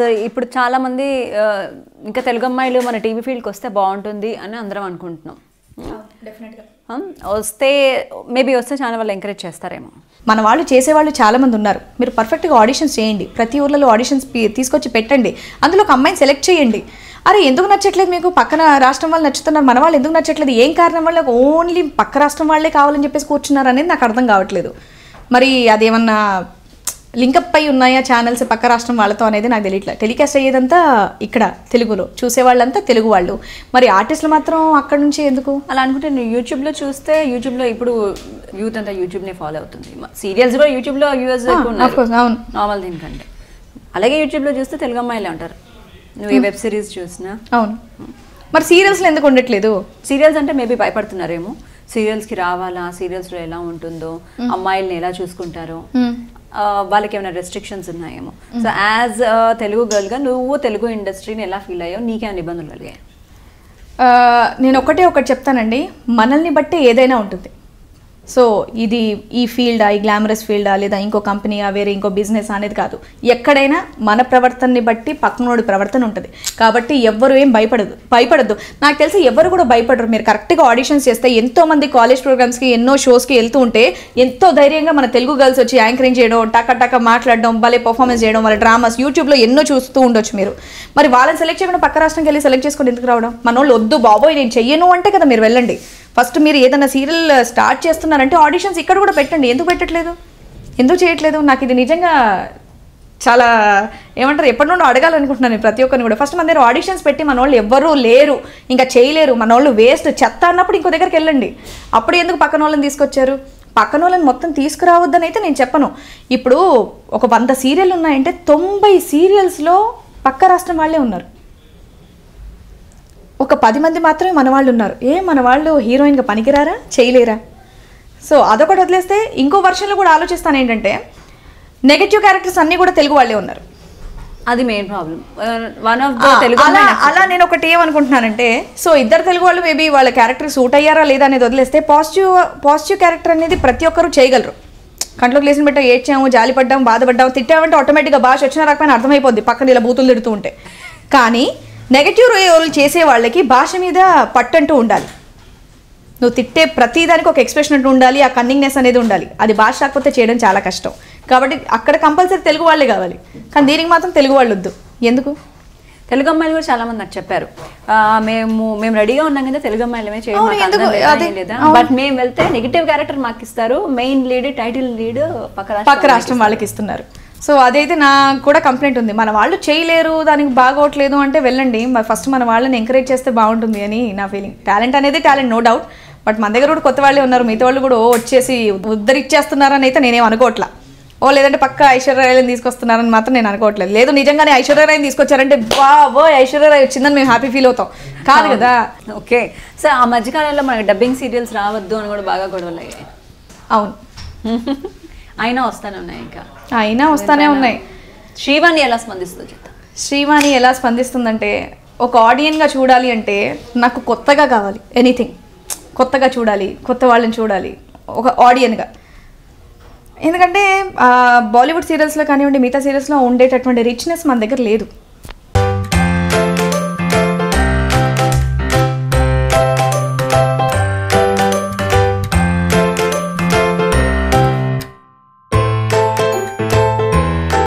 So ఇప్పుడు చాలా మంది ఆ, ఇంకా తెలుగు అమ్మాయిలు మన టీవీ ఫీల్డ్కి వస్తే బాగుంటుంది అని అందరం అనుకుంటున్నాం? వస్తే మేబీ వస్తే చాలా వాళ్ళు ఎంకరేజ్ చేస్తారేమో. మన వాళ్ళు చేసేవాళ్ళు చాలా మంది ఉన్నారు. మీరు పర్ఫెక్ట్గా ఆడిషన్స్ చేయండి. ప్రతి ఊర్లలో ఆడిషన్స్ తీసుకొచ్చి పెట్టండి. అందులో ఒక అమ్మాయిని సెలెక్ట్ చేయండి. అరే ఎందుకు నచ్చట్లేదు మీకు? పక్కన రాష్ట్రం వాళ్ళు నచ్చుతున్నారు. మన వాళ్ళు ఎందుకు నచ్చట్లేదు? ఏం కారణం వల్ల? ఓన్లీ పక్క రాష్ట్రం వాళ్ళే కావాలని చెప్పేసి కూర్చున్నారు అనేది నాకు అర్థం కావట్లేదు. మరి అదేమన్నా లింకప్ అయి ఉన్నాయా ఛానల్స్ పక్క రాష్ట్రం వాళ్ళతో అనేది నాకు తెలియట్లేదు టెలికాస్ట్ అయ్యేదంతా ఇక్కడ తెలుగులో. చూసే వాళ్ళంతా తెలుగు వాళ్ళు. మరి ఆర్టిస్టులు మాత్రం అక్కడ నుంచి ఎందుకు? అలా అనుకుంటే నువ్వు యూట్యూబ్లో చూస్తే యూట్యూబ్లో ఇప్పుడు యూత్ అంతా యూట్యూబ్నే ఫాలో అవుతుంది. సీరియల్స్ కూడా యూట్యూబ్లో యూఎస్ అవును. నార్మల్ దీనికంటే. అలాగే యూట్యూబ్లో చూస్తే తెలుగు అమ్మాయిలే ఉంటారు. నువ్వు ఈ వెబ్ సిరీస్ చూసినా. అవును. మరి సీరియల్స్లో ఎందుకు ఉండట్లేదు? సీరియల్స్ అంటే మేబీ భయపడుతున్నారేమో. సీరియల్స్కి రావాలా? సీరియల్స్లో ఎలా ఉంటుందో? అమ్మాయిల్ని ఎలా చూసుకుంటారో? వాళ్ళకి ఏమైనా రెస్ట్రిక్షన్స్ ఉన్నాయేమో. సో యాజ్ తెలుగు గర్ల్గా నువ్వు తెలుగు ఇండస్ట్రీని ఎలా ఫీల్ అయ్యావు? నీకేమైనా ఇబ్బందులు కలిగాయి? నేను ఒకటే ఒకటి చెప్తానండి. మనల్ని బట్టే ఏదైనా ఉంటుంది. సో ఇది ఈ ఫీల్డా ఈ గ్లామరస్ ఫీల్డా లేదా ఇంకో కంపెనీయా వేరే ఇంకో బిజినెస్ అనేది కాదు. ఎక్కడైనా మన ప్రవర్తనని బట్టి పక్కనోడి ప్రవర్తన ఉంటుంది. కాబట్టి ఎవ్వరు ఏం భయపడదు భయపడద్దు. నాకు తెలిసి ఎవరు కూడా భయపడరు. మీరు కరెక్ట్గా ఆడిషన్స్ చేస్తే ఎంతో మంది కాలేజ్ ప్రోగ్రామ్స్కి ఎన్నో షోస్కి వెళ్తూ ఉంటే ఎంతో ధైర్యంగా మన తెలుగు గర్ల్స్ వచ్చి యాంకరింగ్ చేయడం టక టక మాట్లాడడం భలే పర్ఫార్మెన్స్ చేయడం వాళ్ళ డ్రామాస్ యూట్యూబ్లో ఎన్నో చూస్తూ ఉండొచ్చు మీరు. మరి వాళ్ళని సెలెక్ట్ చేయకుండా పక్క రాష్ట్రంకి వెళ్ళి సెలెక్ట్ చేసుకొని ఎందుకు రావడం? మన వాళ్ళు వద్దు బాబోయ్ నేను చెయ్యను అంటే కదా మీరు వెళ్ళండి. ఫస్ట్ మీరు ఏదైనా సీరియల్ స్టార్ట్ చేస్తున్నారంటే ఆడిషన్స్ ఇక్కడ కూడా పెట్టండి. ఎందుకు పెట్టట్లేదు? ఎందుకు చేయట్లేదు? నాకు ఇది నిజంగా చాలా ఏమంటారు ఎప్పటి నుండో అడగాలనుకుంటున్నాను నేను ప్రతి ఒక్కరిని కూడా. ఫస్ట్ మన దగ్గర ఆడిషన్స్ పెట్టి మన వాళ్ళు ఎవ్వరూ లేరు ఇంకా చేయలేరు. మన వాళ్ళు వేస్ట్. చెత్త అన్నప్పుడు ఇంకో దగ్గరికి వెళ్ళండి. అప్పుడు ఎందుకు పక్కన వాళ్ళని తీసుకొచ్చారు? పక్కన వాళ్ళని మొత్తం తీసుకురావద్దని అయితే నేను చెప్పను. ఇప్పుడు ఒక వంద సీరియల్ ఉన్నాయంటే తొంభై సీరియల్స్లో పక్క రాష్ట్రం వాళ్ళే ఉన్నారు. ఒక పది మంది మాత్రమే మన వాళ్ళు ఉన్నారు ఏ మన వాళ్ళు హీరోయిన్గా పనికిరారా? చేయలేరా? సో అదొకటి వదిలేస్తే ఇంకో వర్షన్లో కూడా ఆలోచిస్తాను ఏంటంటే నెగటివ్ క్యారెక్టర్స్ అన్నీ కూడా తెలుగు వాళ్ళే ఉన్నారు. అది main problem one of the Telugu అలా అలా నేను ఒకటి ఏమనుకుంటున్నానంటే సో ఇద్దరు తెలుగు వాళ్ళు మేబీ వాళ్ళ క్యారెక్టర్ సూట్ అయ్యారా లేదా అనేది వదిలేస్తే పాజిటివ్ పాజిటివ్ క్యారెక్టర్ అనేది ప్రతి ఒక్కరు చేయగలరు. కంట్లోకి లేచిన బట్ట ఏడ్చాము జాలిపడ్డాము బాధపడ్డాము తిట్టామంటే ఆటోమేటిక్గా భాష వచ్చినా రాకపోయినా అర్థమైపోద్ది. పక్కన ఇలా బూతులు తిడుతూ ఉంటే. కానీ నెగటివ్ రోల్ చేసే వాళ్ళకి భాష మీద పట్టంటూ ఉండాలి. నువ్వు తిట్టే ప్రతి దానికి ఒక ఎక్స్ప్రెషన్ అంటూ ఉండాలి ఆ కన్నింగ్నెస్ అనేది ఉండాలి. అది భాష రాకపోతే చేయడం చాలా కష్టం. కాబట్టి అక్కడ కంపల్సరీ తెలుగు వాళ్ళే కావాలి. కానీ దీనికి మాత్రం తెలుగు వాళ్ళు వద్దు. ఎందుకు? తెలుగు అమ్మాయిలు కూడా చాలా మంది నాకు చెప్పారు. మేము మేము రెడీగా ఉన్నాం కదా తెలుగు అమ్మాయిలమే చేయం అవును, మాకు ఎందుకు? అందం లేదా, అదే, ఏం లేదా? అవును. బట్ మేము వెళ్తే నెగిటివ్ క్యారెక్టర్ మాకు ఇస్తారు. మెయిన్ లీడ్ టైటిల్ లీడ్ పక్క రాష్ట్రం వాళ్ళకి ఇస్తున్నారు. సో అదైతే నాకు కూడా కంప్లైంట్ ఉంది. మన వాళ్ళు చేయలేరు దానికి బాగోట్లేదు అంటే వెళ్ళండి. ఫస్ట్ మన వాళ్ళని ఎంకరేజ్ చేస్తే బాగుంటుంది అని నా ఫీలింగ్ టాలెంట్ అనేది టాలెంట్ నో డౌట్ బట్ మన దగ్గర కూడా కొత్త వాళ్ళే ఉన్నారు. మిగతా వాళ్ళు కూడా ఓ వచ్చేసి ఉద్ధరిచ్చేస్తున్నారని అయితే నేనేం అనుకోవట్లా ఓ లేదంటే పక్క ఐశ్వర్యరాయని తీసుకొస్తున్నారని మాత్రం నేను అనుకోవట్లేదు. లేదు నిజంగానే ఐశ్వర్యరాయని తీసుకొచ్చారంటే బాబో ఐశ్వర్యరాయ్ వచ్చిందని మేము హ్యాపీ ఫీల్ అవుతాం. కాదు కదా. ఓకే. సో ఆ మధ్యకాలంలో మనకి డబ్బింగ్ సీరియల్స్ రావద్దు అని కూడా బాగా గొడవలు అవును. అయినా వస్తానే ఉన్నాయి ఇంకా. అయినా వస్తానే ఉన్నాయి. శ్రీవాణి ఎలా స్పందిస్తుందో చెప్తా. శ్రీవాణి ఎలా స్పందిస్తుందంటే ఒక ఆడియన్గా చూడాలి అంటే నాకు కొత్తగా కావాలి ఎనీథింగ్. కొత్తగా చూడాలి కొత్త వాళ్ళని చూడాలి ఒక ఆడియన్గా. ఎందుకంటే బాలీవుడ్ సీరియల్స్లో కానివ్వండి మిగతా సీరియల్స్లో ఉండేటటువంటి రిచ్నెస్ మన దగ్గర లేదు.